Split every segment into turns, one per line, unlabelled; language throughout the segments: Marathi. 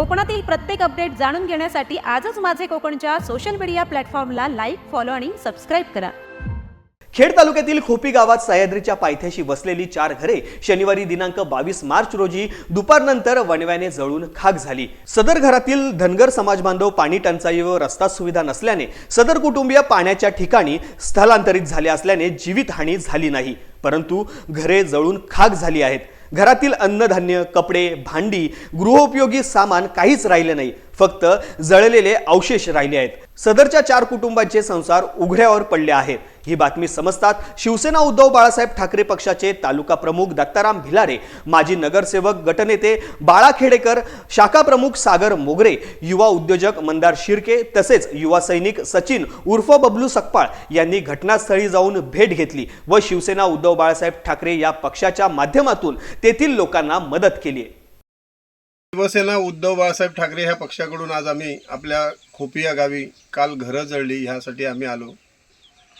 कोकणातील प्रत्येक अपडेट जाणून घेण्यासाठी आजच माझे कोकणच्या सोशल मीडिया प्लॅटफॉर्मला लाईक फॉलो आणि सबस्क्राईब करा.
खेड तालुक्यातील खोपी गावात सह्याद्रीच्या पायथ्याशी बसलेली चार घरे शनिवारी दिनांक बावीस मार्च रोजी दुपारनंतर वणव्याने जळून खाक झाली. सदर घरातील धनगर समाज बांधव पाणी टंचाई व रस्ता सुविधा नसल्याने सदर कुटुंबीय पाण्याच्या ठिकाणी स्थलांतरित झाले असल्याने जीवितहानी झाली नाही. परंतु घरे जळून खाक झाली आहेत. घरातील अन्नधान्य कपडे भांडी गृहोपयोगी सामान काहीच राहिले नाही. फक्त जळलेले अवशेष राहिले आहेत. सदरच्या चार कुटुंबांचे संसार उघड्यावर पडले आहेत. ही बातमी समजतात. शिवसेना उद्धव बाळासाहेब ठाकरे पक्षाचे तालुका प्रमुख दत्ताराम भिलारे माजी नगरसेवक गटनेते बाळा खेडेकर शाखा प्रमुख सागर मोगरे युवा उद्योजक मंदार शिर्के तसेच युवा सैनिक सचिन उर्फ बबलू सकपाळ यांनी घटनास्थळी जाऊन भेट घेतली व शिवसेना उद्धव बाळासाहेब ठाकरे या पक्षाच्या माध्यमातून तेथील लोकांना मदत केली
शिवसेना उद्धव बाळासाहेब ठाकरे ह्या पक्षाकडून आज आम्ही आपल्या खोपिया गावी काल घरं जळली ह्यासाठी आम्ही आलो.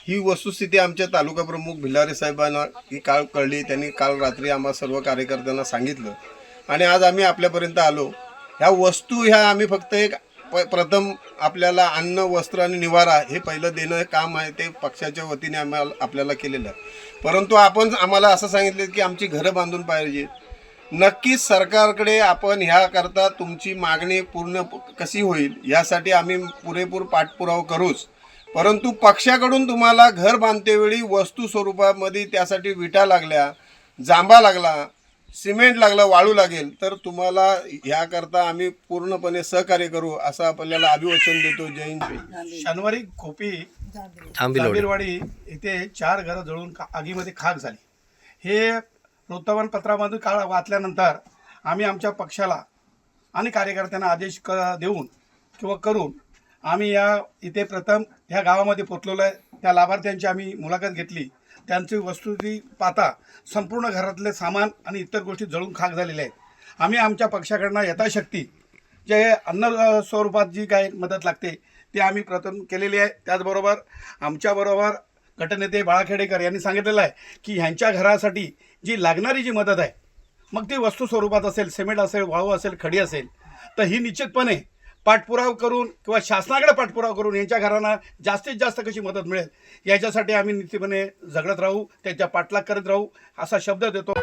ही वस्तुस्थिती आमच्या तालुका प्रमुख भिलारे साहेबांना ही काळ कळली त्यांनी काल रात्री आम्हा सर्व कार्यकर्त्यांना सांगितलं. आणि आज आम्ही आपल्यापर्यंत आलो. ह्या वस्तू ह्या आम्ही फक्त एक प प्रथम आपल्याला अन्न वस्त्र आणि निवारा हे पहिलं देणं हे काम आहे ते पक्षाच्या वतीने आम्हाला आपल्याला केलेलं आहे. परंतु आपण आम्हाला असं सांगितलं की आमची घरं बांधून पाहिजे. नक्कीच सरकारकडे आपण ह्याकरता तुमची मागणी पूर्ण कशी होईल यासाठी आम्ही पुरेपूर पाठपुरावा करूच. परंतु पक्षाकडून तुम्हाला घर बांधतेवेळी वस्तू स्वरूपामध्ये त्यासाठी विटा लागल्या जांभा लागला सिमेंट लागलं वाळू लागेल तर तुम्हाला ह्याकरता आम्ही पूर्णपणे सहकार्य करू असं आपल्याला अभिवचन देतो. हिंद.
शनिवारी खोपी जांभीरवाडी इथे चार घरं जळून आगीमध्ये खाक झाली. हे वृत्तमानपत्रामधून काळ वाचल्यानंतर आम्ही आमच्या पक्षाला आणि कार्यकर्त्यांना आदेश क देऊन किंवा करून आम्ही या इथे प्रथम ह्या गावामध्ये पोचलेलो आहे. त्या लाभार्थ्यांची आम्ही मुलाखत घेतली. त्यांची वस्तुस्थिती पाहता संपूर्ण घरातले सामान आणि इतर गोष्टी जळून खाक झालेल्या आहेत. आम्ही आमच्या पक्षाकडनं यथाशक्ती जे अन्न स्वरूपात जी काय मदत लागते ते आम्ही प्रथम केलेली आहे. त्याचबरोबर आमच्याबरोबर गटनेते बाळाखेडेकर यांनी सांगितलेलं आहे की ह्यांच्या घरासाठी जी लागणारी जी मदत आहे मग ती वस्तू स्वरूपात असेल सिमेंट असेल वाळू असेल खडी असेल तर ही निश्चितपणे पाठपुराव करून किंवा शासनाकडे पाठपुराव करून यांच्या घरांना जास्तीत जास्त कशी मदत मिळेल याच्यासाठी आम्ही नीतीपणे झगडत राहू त्यांच्या पाठलाग करत राहू असा शब्द देतो.